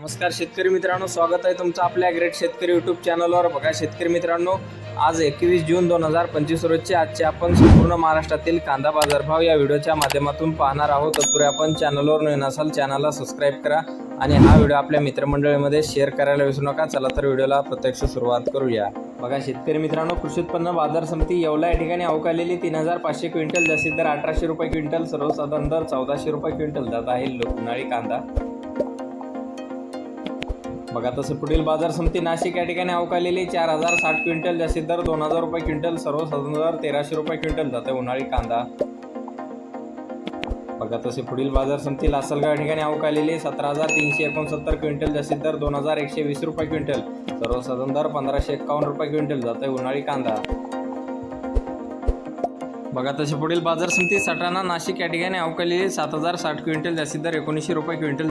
नमस्कार शेतकरी मित्रांनो स्वागत आहे तुमचं आपल्या ग्रेट शेतकरी यूट्यूब चॅनलवर बघा शेतकरी मित्रांनो आज एकवीस जून दोन हजार पंचवीस रोजचे आजचे आपण संपूर्ण महाराष्ट्रातील कांदा बाजारभाव या व्हिडिओच्या माध्यमातून पाहणार आहोत. तत्पूर्वी आपण चॅनलवर नवीन असाल चॅनलला सबस्क्राईब करा आणि हा व्हिडिओ आपल्या मित्रमंडळीमध्ये शेअर करायला विसरू नका. चला तर व्हिडिओला प्रत्यक्ष सुरुवात करूया. बघा शेतकरी मित्रांनो कृषी उत्पन्न बाजार समिती येवला या ठिकाणी अवकालेली तीन हजार पाचशे क्विंटल जास्तीत दर अठराशे रुपये क्विंटल सर्वसाधारण दर चौदाशे रुपये क्विंटल जात आहे. उन्हाळी कांदा बघा तसं पुढील बाजार समिती नाशिक या ठिकाणी अवकालेली चार हजार साठ क्विंटल जास्तीत दर दोन हजार रुपये क्विंटल सर्वसाधारण दर तेराशे रुपये क्विंटल जाते उन्हाळी कांदा. बघा तसे पुढील बाजार समिती लासलगाव ठिकाणी अवकालेली सतरा हजार तीनशे एकोणसत्तर क्विंटल जास्तीत दर दोन हजार एकशे वीस रुपये क्विंटल सर्वसाधारण दर पंधराशे एकावन्न रुपये क्विंटल जाते उन्हाळी कांदा. बघा तसे पुढील बाजार समिती सटाणा नाशिक या ठिकाणी अवकालेली सात हजार साठ क्विंटल जास्तीत दर एकोणीसशे रुपये क्विंटल